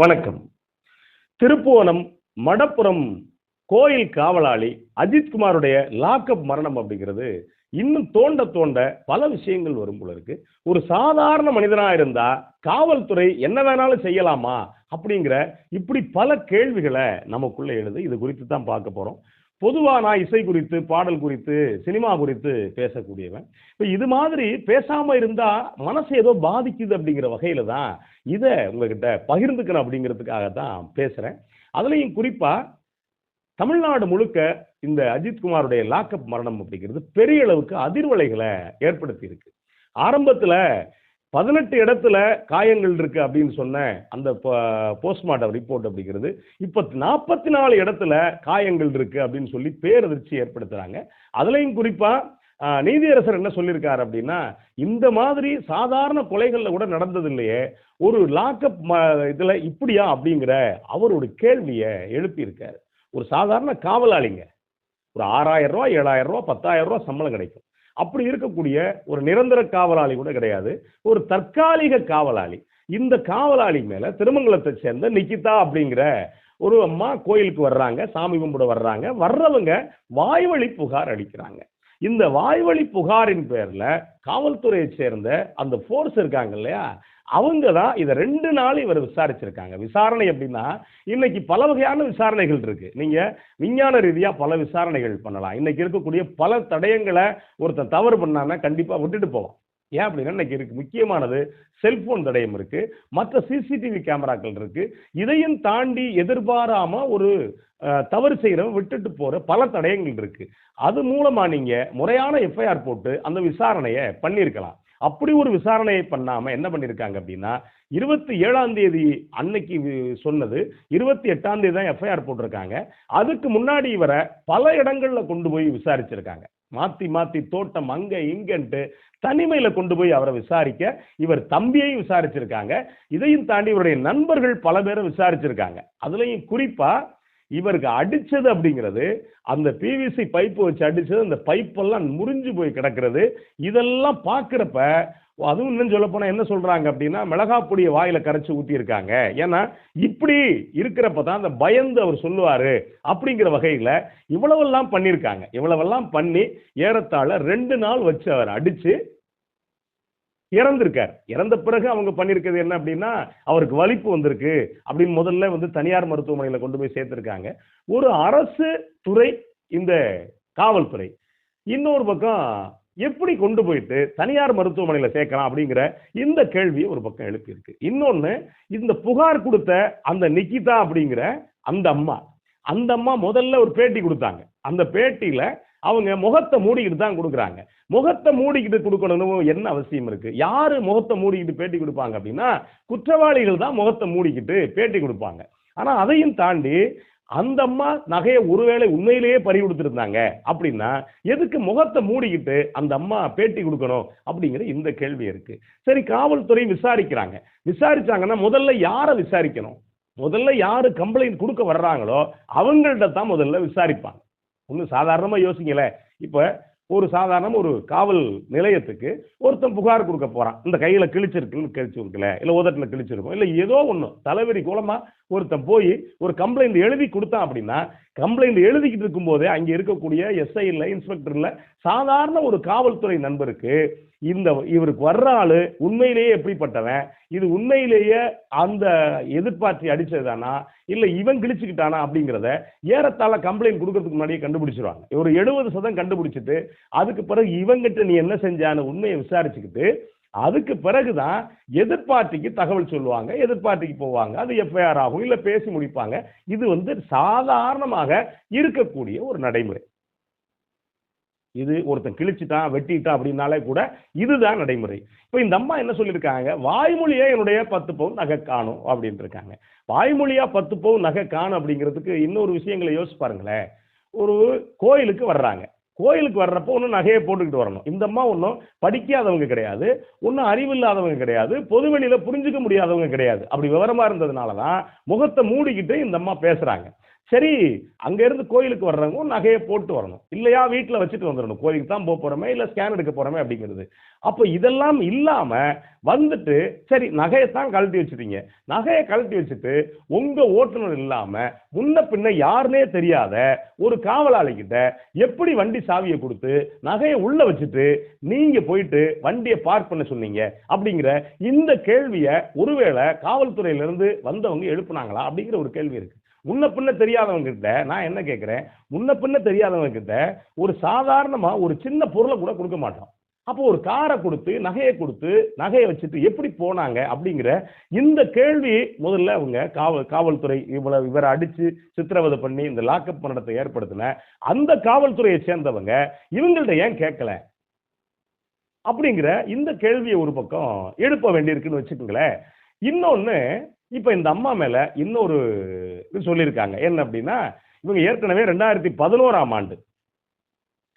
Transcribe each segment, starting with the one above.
வணக்கம். திருப்புவனம் மடப்புறம் கோயில் காவலாளி அஜித்குமாருடைய லாக்அப் மரணம் அப்படிங்கிறது இன்னும் தோண்ட தோண்ட பல விஷயங்கள் வரும் போல இருக்கு. ஒரு சாதாரண மனிதனா இருந்தா காவல்துறை என்ன வேணாலும் செய்யலாமா அப்படிங்கிற இப்படி பல கேள்விகளை நமக்குள்ள எழுது. இது குறித்து தான் பார்க்க போறோம். பொதுவாக நான் இசை குறித்து பாடல் குறித்து சினிமா குறித்து பேசக்கூடியவன். இப்போ இது மாதிரி பேசாமல் இருந்தால் மனசு ஏதோ பாதிக்குது அப்படிங்கிற வகையில தான் இதை உங்ககிட்ட பகிர்ந்துக்கணும் அப்படிங்கிறதுக்காக தான் பேசுகிறேன் அதுலேயும் குறிப்பாக தமிழ்நாடு முழுக்க இந்த அஜித்குமாருடைய லாக்அப் மரணம் அப்படிங்கிறது பெரிய அளவுக்கு அதிர்வலைகளை ஏற்படுத்தி இருக்கு பதினெட்டு இடத்துல காயங்கள் இருக்கு அப்படின்னு சொன்ன அந்த போஸ்ட்மார்ட்டம் ரிப்போர்ட் அப்படிங்கிறது இப்ப நாற்பத்தி நாலு இடத்துல காயங்கள் இருக்கு அப்படின்னு சொல்லி பேரதிர்ச்சி ஏற்படுத்துறாங்க. அதுலயும் குறிப்பா நீதியரசர் என்ன சொல்லியிருக்காரு அப்படின்னா இந்த மாதிரி சாதாரண கொலைகள்ல கூட நடந்தது இல்லையே ஒரு லாக்அப் இதுல இப்படியா அப்படிங்கிற அவரோட கேள்வியை எழுப்பியிருக்காரு. ஒரு சாதாரண காவலாளிங்க. ஒரு ஆறாயிரம் ரூபா ஏழாயிரம் ரூபா பத்தாயிரம் ரூபா சம்பளம் கிடைக்கும். அப்படி இருக்கக்கூடிய ஒரு நிரந்தர காவலாளி கூட கிடையாது. ஒரு தற்காலிக காவலாளி. இந்த காவலாளி மேல திருமங்கலத்தை சேர்ந்த நிக்கிதா அப்படிங்கிற ஒரு அம்மா கோயிலுக்கு வர்றாங்க சாமி கும்பிட வர்றாங்க. வர்றவங்க வாய்வழி புகார் அளிக்கிறாங்க. இந்த வாய்வழி புகாரின் பேர்ல காவல்துறையை சேர்ந்த அந்த ஃபோர்ஸ் இருக்காங்க இல்லையா? அவங்க தான் இதை ரெண்டு நாள் இவர் விசாரிச்சிருக்காங்க. விசாரணை அப்படின்னா இன்னைக்கு பல வகையான விசாரணைகள் இருக்கு. நீங்க விஞ்ஞான ரீதியா பல விசாரணைகள் பண்ணலாம். இன்னைக்கு இருக்கக்கூடிய பல தடயங்களை ஒருத்தன் தவறு பண்ணான்னா கண்டிப்பா விட்டுட்டு போவான் ஏன் அப்படின்னா இன்னைக்கு இருக்கு முக்கியமானது செல்போன் தடயம் இருக்கு மற்ற சிசிடிவி கேமராக்கள் இருக்கு. இதையும் தாண்டி எதிர்பாராம ஒரு தவறு செய்கிறவன் விட்டுட்டு போற பல தடயங்கள் இருக்கு. அது மூலமா நீங்க முறையான எஃப்ஐஆர் போட்டு அந்த விசாரணையை பண்ணியிருக்கலாம். அப்படி ஒரு விசாரணையை பண்ணாமல் என்ன பண்ணியிருக்காங்க அப்படின்னா இருபத்தி ஏழாம் தேதி அன்னைக்கு சொன்னது இருபத்தி எட்டாம் தேதி தான் எஃப்ஐஆர் போட்டிருக்காங்க. அதுக்கு முன்னாடி இவரை பல இடங்களில் கொண்டு போய் விசாரிச்சிருக்காங்க. மாத்தி மாத்தி தோட்டம் அங்க இங்கன்ட்டு தனிமையில கொண்டு போய் அவரை விசாரிக்க இவர் தம்பியையும் விசாரிச்சிருக்காங்க. இதையும் தாண்டி இவருடைய நண்பர்கள் பல பேரை விசாரிச்சிருக்காங்க. அதுலயும் குறிப்பா இவருக்கு அடிச்சது அப்படிங்கிறது அந்த பிவிசி பைப்பு வச்சு அடிச்சது அந்த பைப்பெல்லாம் முறிஞ்சு போய் கிடக்கிறது இதெல்லாம் பார்க்குறப்ப அதுவும் இன்னும் சொல்ல போனால் என்ன சொல்கிறாங்க அப்படின்னா மிளகா பொடியை வாயில் கரைச்சி ஊத்தி ஏன்னா இப்படி இருக்கிறப்ப தான் அந்த பயந்து அவர் சொல்லுவார் அப்படிங்கிற வகையில் இவ்வளவெல்லாம் பண்ணியிருக்காங்க. இவ்வளவெல்லாம் பண்ணி ஏறத்தாழ ரெண்டு நாள் வச்சு அவர் அடித்து இறந்திருக்கார். இறந்த பிறகு அவங்க பண்ணியிருக்கிறது என்ன அப்படின்னா அவருக்கு வலிப்பு வந்திருக்கு அப்படின்னு முதல்ல வந்து தனியார் மருத்துவமனையில் கொண்டு போய் சேர்த்துருக்காங்க. ஒரு அரசு துறை இந்த காவல்துறை இன்னொரு பக்கம் எப்படி கொண்டு போயிட்டு தனியார் மருத்துவமனையில் சேர்க்கலாம் அப்படிங்கிற இந்த கேள்வியை ஒரு பக்கம் எழுப்பியிருக்கு. இன்னொன்று இந்த புகார் கொடுத்த அந்த நிக்கிதா அப்படிங்கிற அந்த அம்மா அந்த அம்மா முதல்ல ஒரு பேட்டி கொடுத்தாங்க. அந்த பேட்டியில அவங்க முகத்தை மூடிக்கிட்டு தான் கொடுக்குறாங்க. முகத்தை மூடிக்கிட்டு கொடுக்கணும்னு என்ன அவசியம் இருக்கு? யாரு முகத்தை மூடிக்கிட்டு பேட்டி கொடுப்பாங்க அப்படின்னா குற்றவாளிகள் தான் முகத்தை மூடிக்கிட்டு பேட்டி கொடுப்பாங்க. ஆனா அதையும் தாண்டி அந்த அம்மா நகையை ஒருவேளை உண்மையிலேயே பறி கொடுத்துருந்தாங்க அப்படின்னா எதுக்கு முகத்தை மூடிக்கிட்டு அந்த அம்மா பேட்டி கொடுக்கணும் அப்படிங்கிற இந்த கேள்வி இருக்கு. சரி காவல்துறை விசாரிக்கிறாங்க. விசாரிச்சாங்கன்னா முதல்ல யாரை விசாரிக்கணும்? முதல்ல யாரு கம்ப்ளைண்ட் கொடுக்க வர்றாங்களோ அவங்கள்ட்ட தான் முதல்ல விசாரிப்பாங்க. ஒன்றும் சாதாரணமாக யோசிங்களேன் இப்போ ஒரு சாதாரண ஒரு காவல் நிலையத்துக்கு ஒருத்தன் புகார் கொடுக்க போகிறான் இந்த கையில் கிழிச்சிருக்குன்னு கிழிச்சிருக்குல்ல இல்லை உதட்டில் கிழிச்சிருக்கும் இல்லை ஏதோ ஒன்று தலைவரி கூலமாக ஒருத்தன் போய் ஒரு கம்ப்ளைண்ட் எழுதி கொடுத்தான் அப்படின்னா கம்ப்ளைண்ட் எழுதிக்கிட்டு இருக்கும்போதே அங்கே இருக்கக்கூடிய எஸ்ஐ இல்லை இன்ஸ்பெக்டர் இல்லை சாதாரண ஒரு காவல்துறை நண்பருக்கு இந்த இவருக்கு வர்ற ஆளு உண்மையிலேயே எப்படிப்பட்டவன்? இது உண்மையிலேயே அந்த எதிர்பார்த்தி அடிச்சதுதானா? இல்லை இவன் கிழிச்சுக்கிட்டானா அப்படிங்கிறத ஏறத்தாழ கம்ப்ளைண்ட் கொடுக்கறதுக்கு முன்னாடியே கண்டுபிடிச்சிருவாங்க. ஒரு எழுபது சதம் கண்டுபிடிச்சிட்டு அதுக்கு பிறகு இவங்கிட்ட நீ என்ன செஞ்சான்னு உண்மையை விசாரிச்சுக்கிட்டு அதுக்கு பிறகுதான் எதிர்பார்ட்டிக்கு தகவல் சொல்லுவாங்க எதிர்பார்ட்டிக்கு போவாங்க. அது எஃப்ஐஆர் ஆகும் இல்லை பேசி முடிப்பாங்க. இது வந்து சாதாரணமாக இருக்கக்கூடிய ஒரு நடைமுறை. இது ஒருத்தன் கிழிச்சிட்டான் வெட்டிட்டான் அப்படின்னாலே கூட இதுதான் நடைமுறை. இப்போ இந்த அம்மா என்ன சொல்லியிருக்காங்க? வாய்மொழியே என்னுடைய பத்து பவுன் நகை காணும் அப்படின்ட்டு இருக்காங்க வாய்மொழியா பத்து பவுன் நகை காணும் அப்படிங்கிறதுக்கு இன்னொரு விஷயங்களை யோசிச்சு பாருங்களேன். ஒரு கோயிலுக்கு வர்றாங்க. கோயிலுக்கு வர்றப்போ ஒன்றும் நகையை போட்டுக்கிட்டு வரணும். இந்த அம்மா ஒன்றும் படிக்காதவங்க கிடையாது. ஒன்றும் அறிவில்லாதவங்க கிடையாது. பொதுவெளியில் புரிஞ்சுக்க முடியாதவங்க கிடையாது. அப்படி விவரமாக இருந்ததுனால தான் முகத்தை மூடிக்கிட்டு இந்த அம்மா பேசுகிறாங்க சரி அங்கேருந்து கோயிலுக்கு வர்றவங்க நகையை போட்டு வரணும். இல்லையா வீட்டில் வச்சுட்டு வந்துடணும். கோயிலுக்கு தான் போக போகிறோமே இல்லை ஸ்கேன் எடுக்க போகிறோமே அப்படிங்கிறது. அப்போ இதெல்லாம் இல்லாமல் வந்துட்டு சரி நகையை தான் கழட்டி வச்சுட்டீங்க. நகையை கழட்டி வச்சுட்டு உங்கள் ஓட்டுநர் இல்லாமல் முன்ன பின்ன யாருனே தெரியாத ஒரு காவலாளிக்கிட்ட எப்படி வண்டி சாவியை கொடுத்து நகையை உள்ளே வச்சுட்டு நீங்கள் போயிட்டு வண்டியை பார்க் பண்ண சொன்னீங்க அப்படிங்கிற இந்த கேள்வியை ஒருவேளை காவல்துறையிலேருந்து வந்தவங்க எழுப்புனாங்களா அப்படிங்கிற ஒரு கேள்வி இருக்குது முன்ன பின்ன தெரியாதவங்கிட்ட நான் என்ன கேட்குறேன் முன்ன பின்ன தெரியாதவங்கிட்ட ஒரு சாதாரணமாக ஒரு சின்ன பொருளை கூட கொடுக்க மாட்டோம். அப்போ ஒரு காரை கொடுத்து நகையை கொடுத்து நகையை வச்சுட்டு எப்படி போனாங்க அப்படிங்கிற இந்த கேள்வி முதல்ல அவங்க காவல் காவல்துறை இவ்வளவு இவரை அடிச்சு சித்திரவதை பண்ணி இந்த லாக்அப் பண்ணத்தை ஏற்படுத்தின. அந்த காவல்துறையை சேர்ந்தவங்க இவங்கள்ட்ட ஏன் கேட்கல அப்படிங்கிற இந்த கேள்வியை ஒரு பக்கம் எழுப்ப வேண்டியிருக்குன்னு வச்சுக்கோங்களேன். இன்னொன்று இப்போ இந்த அம்மா மேலே இன்னொரு சொல்லியிருக்காங்க. என்ன அப்படின்னா இவங்க ஏற்கனவே ரெண்டாயிரத்தி பதினோராம் ஆண்டு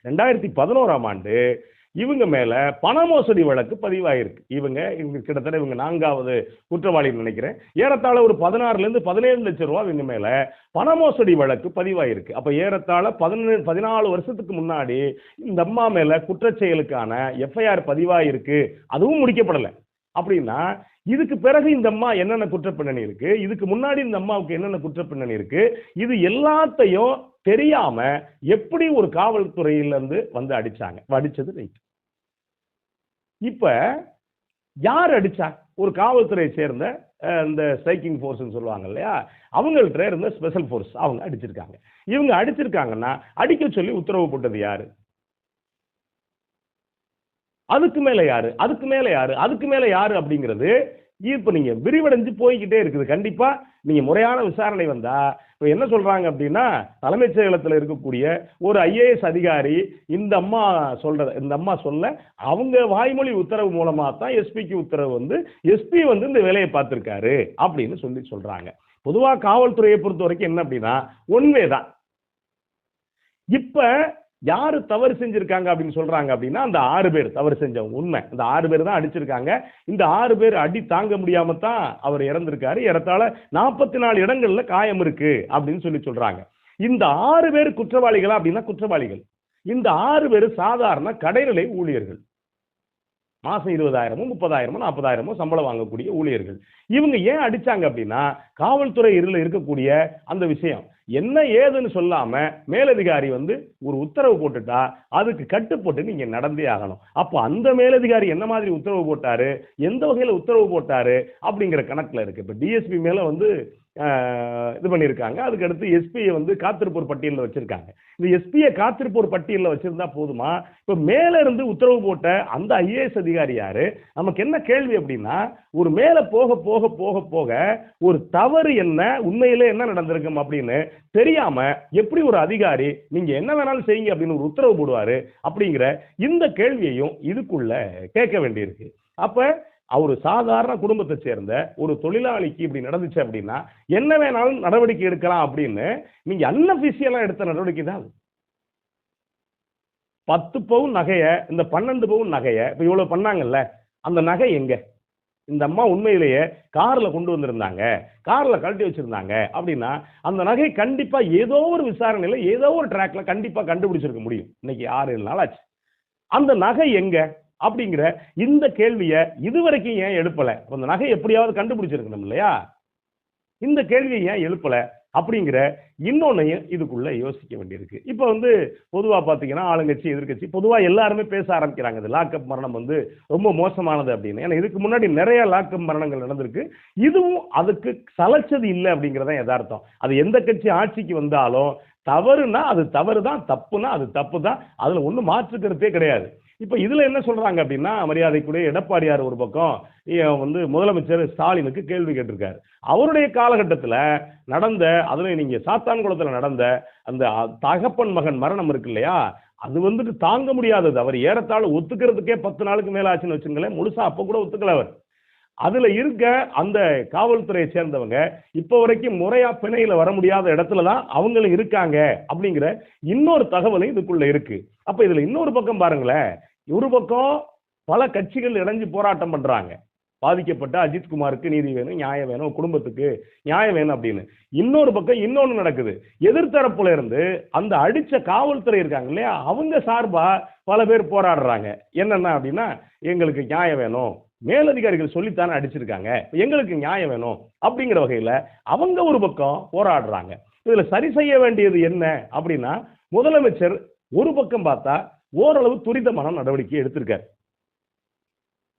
ரெண்டாயிரத்தி பதினோராம் ஆண்டு இவங்க மேலே பண மோசடி வழக்கு பதிவாயிருக்கு. இவங்க இவங்க கிட்டத்தட்ட இவங்க நான்காவது குற்றவாளின்னு நினைக்கிறேன். ஏறத்தாழ ஒரு பதினாறுலேருந்து பதினேழு லட்சம் ரூபா இவங்க மேலே பண மோசடி வழக்கு பதிவாயிருக்கு. அப்போ ஏறத்தாழ பதினேழு பதினாலு வருஷத்துக்கு முன்னாடி இந்த அம்மா மேலே குற்றச்செயலுக்கான எஃப்ஐஆர் பதிவாயிருக்கு. அதுவும் முடிக்கப்படலை. அப்படின்னா இதுக்கு பிறகு இந்த அம்மா என்னென்ன குற்றப்பின்னணி இருக்கு? இதுக்கு முன்னாடி இந்த அம்மாவுக்கு என்னென்ன குற்றப்பின்னணி இருக்கு? இது எல்லாத்தையும் தெரியாம எப்படி ஒரு காவல்துறையிலேருந்து வந்து அடிச்சாங்க? அடிச்சது ரைட் இப்ப யார் அடிச்சா? ஒரு காவல்துறையை சேர்ந்த இந்த ஸ்ட்ரைக்கிங் ஃபோர்ஸ்னு சொல்லுவாங்க இல்லையா? அவங்கள்ட்ட இருந்த ஸ்பெஷல் ஃபோர்ஸ் அவங்க அடிச்சிருக்காங்க. இவங்க அடிச்சிருக்காங்கன்னா அடிக்க சொல்லி உத்தரவு போட்டது யாரு? அதுக்கு மேலே யாரு? அதுக்கு மேலே யாரு? அதுக்கு மேலே யாரு அப்படிங்கிறது இப்போ நீங்க விரிவடைஞ்சு போய்கிட்டே இருக்குது. கண்டிப்பா நீங்க முறையான விசாரணை வந்தா இப்போ என்ன சொல்றாங்க அப்படின்னா தலைமைச் செயலகத்தில் இருக்கக்கூடிய ஒரு ஐஏஎஸ் அதிகாரி இந்த அம்மா சொல்றத இந்த அம்மா சொல்ல அவங்க வாய்மொழி உத்தரவு மூலமாக தான் எஸ்பிக்கு உத்தரவு வந்து எஸ்பி வந்து இந்த வேலையை பார்த்துருக்காரு அப்படின்னு சொல்லி சொல்றாங்க. பொதுவாக காவல்துறையை பொறுத்த வரைக்கும் என்ன அப்படின்னா ஒன்வே தான். இப்போ யார் தவறு செஞ்சிருக்காங்க அப்படின்னு சொல்றாங்க அப்படின்னா அந்த ஆறு பேர் தவறு செஞ்சவங்க. உண்மை. இந்த ஆறு பேர் தான் அடிச்சிருக்காங்க. இந்த ஆறு பேர் அடி தாங்க முடியாம தான் அவர் இறந்திருக்காரு. ஏறத்தாழ நாற்பத்தி நாலு இடங்கள்ல காயம் இருக்கு அப்படின்னு சொல்லி சொல்றாங்க. இந்த ஆறு பேர் குற்றவாளிகளா அப்படின்னா குற்றவாளிகள். இந்த ஆறு பேர் சாதாரண கடைநிலை ஊழியர்கள். மாசம் இருபதாயிரமோ முப்பதாயிரமோ நாற்பதாயிரமோ சம்பளம் வாங்கக்கூடிய ஊழியர்கள். இவங்க ஏன் அடிச்சாங்க அப்படின்னா காவல்துறை இருல இருக்கக்கூடிய அந்த விஷயம். என்ன ஏதுன்னு சொல்லாம மேலதிகாரி வந்து ஒரு உத்தரவு போட்டுட்டா அதுக்கு கட்டுப்பட்டு நீங்க நடந்தே ஆகணும். அப்போ அந்த மேலதிகாரி என்ன மாதிரி உத்தரவு போட்டாரு எந்த வகையில உத்தரவு போட்டாரு அப்படிங்கிற கணக்குல இருக்கு. இப்ப டிஎஸ்பி மேல வந்து இது பண்ணியிருக்காங்க. அதுக்கடுத்து எஸ்பியை வந்து காத்திருப்போர் பட்டியலில் வச்சிருக்காங்க. இந்த எஸ்பியை காத்திருப்போர் பட்டியலில் வச்சிருந்தா போதுமா? இப்போ மேலே இருந்து உத்தரவு போட்ட அந்த ஐஏஎஸ் அதிகாரி யார்? நமக்கு என்ன கேள்வி அப்படின்னா ஒரு மேலே போக போக போக போக ஒரு தவறு என்ன உண்மையிலே என்ன நடந்திருக்கும் அப்படின்னு தெரியாம எப்படி ஒரு அதிகாரி நீங்க என்ன வேணாலும் செய்யுங்க அப்படின்னு ஒரு உத்தரவு போடுவாரு அப்படிங்கிற இந்த கேள்வியையும் இதுக்குள்ள கேட்க வேண்டியிருக்கு. அப்போ அவர் சாதாரண குடும்பத்தை சேர்ந்த ஒரு தொழிலாளிக்கு இப்படி நடந்துச்சு அப்படின்னா என்ன வேணாலும் நடவடிக்கை எடுக்கலாம் அப்படின்னு நீங்க அன்அபிஷியலா எடுத்த நடவடிக்கை தான் பத்து பவுன் நகைய இந்த பன்னெண்டு பவுன் நகைய இப்ப இவ்வளவு பண்ணாங்கல்ல அந்த நகை எங்க? இந்த அம்மா உண்மையிலேயே கார்ல கொண்டு வந்திருந்தாங்க கார்ல கழட்டி வச்சிருந்தாங்க அப்படின்னா அந்த நகை கண்டிப்பா ஏதோ ஒரு விசாரணையில ஏதோ ஒரு ட்ராக்ல கண்டிப்பா கண்டுபிடிச்சிருக்க முடியும். இன்னைக்கு ஆறு ஏழு நாள் ஆச்சு. அந்த நகை எங்க? அப்படிங்கிற இந்த கேள்வியை இதுவரைக்கும் ஏன் எழுப்பலை? அந்த நகை எப்படியாவது கண்டுபிடிச்சிருக்கணும் இல்லையா? இந்த கேள்வியை ஏன் எழுப்பலை? அப்படிங்கிற இன்னொன்னையும் இதுக்குள்ள யோசிக்க வேண்டியிருக்கு. இப்போ வந்து பொதுவாக பார்த்தீங்கன்னா ஆளுங்கட்சி எதிர்க்கட்சி பொதுவாக எல்லாருமே பேச ஆரம்பிக்கிறாங்க. இந்த லாக்அப் மரணம் வந்து ரொம்ப மோசமானது அப்படின்னு. ஏன்னா இதுக்கு முன்னாடி நிறைய லாக்அப் மரணங்கள் நடந்திருக்கு. இதுவும் அதுக்கு சலைச்சது இல்லை அப்படிங்கிறதான் யதார்த்தம். அது எந்த கட்சி ஆட்சிக்கு வந்தாலும் தவறுனா அது தவறு தான் தப்புனா அது தப்பு தான் அதில் ஒன்றும் மாற்றுக்கிறதே கிடையாது. இப்போ இதில் என்ன சொல்கிறாங்க அப்படின்னா மரியாதைக்குரிய எடப்பாடியார் ஒரு பக்கம் வந்து முதலமைச்சர் ஸ்டாலினுக்கு கேள்வி கேட்டிருக்காரு. அவருடைய காலகட்டத்தில் நடந்த அதில் நீங்கள் சாத்தான்குளத்தில் நடந்த அந்த தகப்பன் மகன் மரணம் இருக்கு இல்லையா? அது வந்துட்டு தாங்க முடியாதது. அவர் ஏறத்தாழ ஒத்துக்கிறதுக்கே பத்து நாளுக்கு மேலே ஆச்சுன்னு வச்சுங்களேன் முழுசாக அப்போ கூட ஒத்துக்கல அவர். அதுல இருக்க அந்த காவல்துறையை சேர்ந்தவங்க இப்ப வரைக்கும் முறையா பிணையில வர முடியாத இடத்துல தான் அவங்களும் இருக்காங்க அப்படிங்கிற இன்னொரு தகவலும் இதுக்குள்ள இருக்கு. அப்ப இதுல இன்னொரு பக்கம் பாருங்களேன். ஒரு பக்கம் பல கட்சிகள் இணைஞ்சு போராட்டம் பண்றாங்க. பாதிக்கப்பட்ட அஜித்குமாருக்கு நீதி வேணும் நியாயம் வேணும் குடும்பத்துக்கு நியாயம் வேணும் அப்படின்னு. இன்னொரு பக்கம் இன்னொன்று நடக்குது. எதிர்த்தரப்புல இருந்து அந்த அடிச்ச காவல்துறை இருக்காங்க இல்லையா? அவங்க சார்பா பல பேர் போராடுறாங்க. என்னென்ன அப்படின்னா எங்களுக்கு நியாயம் வேணும் மேலதிகாரிகள் சொல்லித்தானே அடிச்சிருக்காங்க. எங்களுக்கு நியாயம் வேணும் அப்படிங்கிற வகையில அவங்க ஒரு பக்கம் போராடுறாங்க. இதுல சரி செய்ய வேண்டியது என்ன அப்படின்னா முதலமைச்சர் ஒரு பக்கம் பார்த்தா ஓரளவு துரிதமான நடவடிக்கை எடுத்திருக்காரு.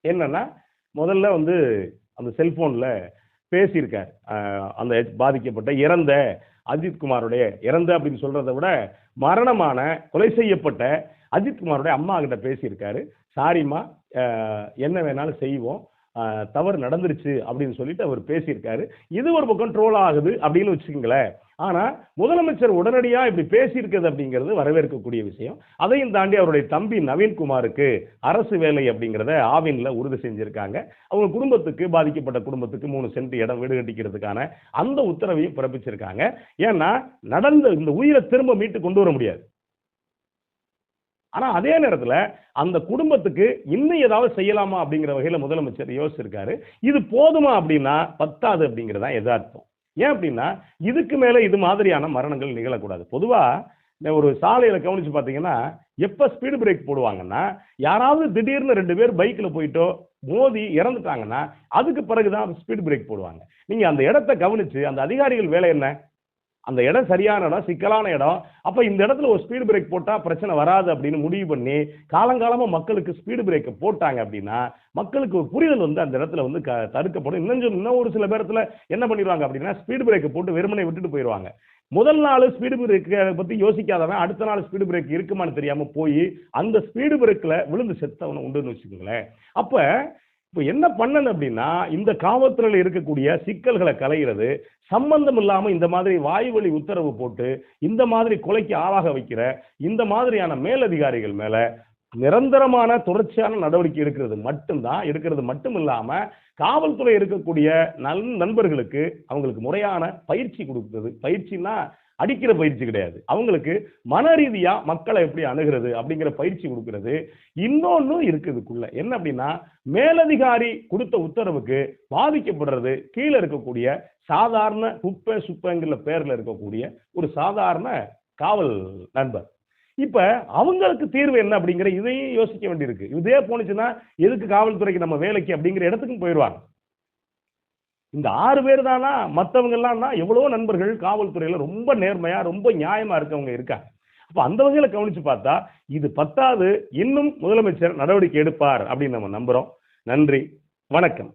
என்னன்னா முதல்ல வந்து அந்த செல்போன்ல பேசியிருக்கார். அந்த பாதிக்கப்பட்ட இறந்த அஜித்குமாருடைய இறந்த அப்படின்னு சொல்றதை விட மரணமான கொலை செய்யப்பட்ட அஜித்குமாருடைய அம்மா கிட்ட பேசியிருக்காரு. சாரிம்மா என்ன வேணாலும் செய்வோம். தவறு நடந்துருச்சு அப்படின்னு சொல்லிட்டு அவர் பேசியிருக்காரு. இது ஒரு பக்கம் ட்ரோல் ஆகுது அப்படின்னு வச்சுக்கோங்களேன். ஆனால் முதலமைச்சர் உடனடியாக இப்படி பேசியிருக்கிறது அப்படிங்கிறது வரவேற்கக்கூடிய விஷயம். அதையும் தாண்டி அவருடைய தம்பி நவீன்குமாருக்கு அரசு வேலை அப்படிங்கிறத ஆவினில் உறுதி செஞ்சுருக்காங்க. அவங்க குடும்பத்துக்கு பாதிக்கப்பட்ட குடும்பத்துக்கு மூணு சென்ட் இடம் வீடு கட்டிக்கிறதுக்கான அந்த உத்தரவையும் பிறப்பிச்சிருக்காங்க. ஏன்னா நடந்த இந்த உயிரை திரும்ப மீட்டு கொண்டு வர முடியாது. ஆனால் அதே நேரத்தில் அந்த குடும்பத்துக்கு இன்னும் ஏதாவது செய்யலாமா அப்படிங்கிற வகையில் முதலமைச்சர் யோசிச்சிருக்காரு. இது போதுமா அப்படின்னா பத்தாது அப்படிங்கிறது தான் எதார்த்தம். ஏன் அப்படின்னா இதுக்கு மேலே இது மாதிரியான மரணங்கள் நிகழக்கூடாது. பொதுவாக இந்த ஒரு சாலையில் கவனித்து பார்த்தீங்கன்னா எப்போ ஸ்பீடு பிரேக் போடுவாங்கன்னா யாராவது திடீர்னு ரெண்டு பேர் பைக்கில் போயிட்டோ மோதி இறந்துட்டாங்கன்னா அதுக்கு பிறகு தான் ஸ்பீடு பிரேக் போடுவாங்க. நீங்கள் அந்த இடத்த கவனிச்சு அந்த அதிகாரிகள் வேலை என்ன? அந்த இடம் சரியான இடம் சிக்கலான இடம். அப்போ இந்த இடத்துல ஒரு ஸ்பீடு பிரேக் போட்டால் பிரச்சனை வராது அப்படின்னு முடிவு பண்ணி காலங்காலமாக மக்களுக்கு ஸ்பீடு பிரேக்கை போட்டாங்க அப்படின்னா மக்களுக்கு ஒரு புரிதல் வந்து அந்த இடத்துல வந்து க- தடுக்கப்படும். இன்னும் கொஞ்சம் இன்னும் ஒரு சில பேரத்தில் என்ன பண்ணிடுவாங்க அப்படின்னா ஸ்பீடு பிரேக்கை போட்டு வெறுமனை விட்டுட்டு போயிடுவாங்க. முதல் நாள் ஸ்பீடு பிரேக்கை பற்றி யோசிக்காதவன் அடுத்த நாள் ஸ்பீடு பிரேக் இருக்குமான்னு தெரியாமல் போய் அந்த ஸ்பீடு பிரேக்கில் விழுந்து செத்தவனை உண்டுன்னு வச்சுக்கோங்களேன். அப்போ இப்போ என்ன பண்ணணும் அப்படின்னா இந்த காவல்துறையில் இருக்கக்கூடிய சிக்கல்களை கலையிறது சம்பந்தம் இல்லாமல் இந்த மாதிரி வாய்வழி உத்தரவு போட்டு இந்த மாதிரி கொலைக்கு ஆளாக வைக்கிற இந்த மாதிரியான மேலதிகாரிகள் மேலே நிரந்தரமான தொடர்ச்சியான நடவடிக்கை எடுக்கிறது மட்டும்தான் எடுக்கிறது மட்டும் இல்லாமல் காவல்துறை இருக்கக்கூடிய நல் நண்பர்களுக்கு அவங்களுக்கு முறையான பயிற்சி கொடுக்குறது. பயிற்சின்னா அடிக்கிற பயிற்சி கிடையாது. அவங்களுக்கு மன ரீதியா மக்களை எப்படி அணுகிறது அப்படிங்கிற பயிற்சி கொடுக்கறது. இன்னொன்னு இருக்குதுக்குள்ள. என்ன அப்படின்னா மேலதிகாரி கொடுத்த உத்தரவுக்கு பாதிக்கப்படுறது கீழே இருக்கக்கூடிய சாதாரண குப்பை சுப்பைங்கிற பேர்ல இருக்கக்கூடிய ஒரு சாதாரண காவல் நண்பர். இப்ப அவங்களுக்கு தீர்வு என்ன அப்படிங்கிற இதையும் யோசிக்க வேண்டியிருக்கு. இதே போனுச்சுன்னா எதுக்கு காவல்துறைக்கு நம்ம வேலைக்கு அப்படிங்கிற இடத்துக்கும் போயிடுவாங்க. இந்த ஆறு பேர் தானா? மற்றவங்க எல்லாம் தான் எவ்வளோ நண்பர்கள் காவல்துறையில் ரொம்ப நேர்மையாக ரொம்ப நியாயமாக இருக்கவங்க இருக்காங்க. அப்போ அந்த வகையில் கவனித்து பார்த்தா இது பத்தாவது இன்னும் முதலமைச்சர் நடவடிக்கை எடுப்பார் அப்படின்னு நம்ம நம்புகிறோம் நன்றி. வணக்கம்.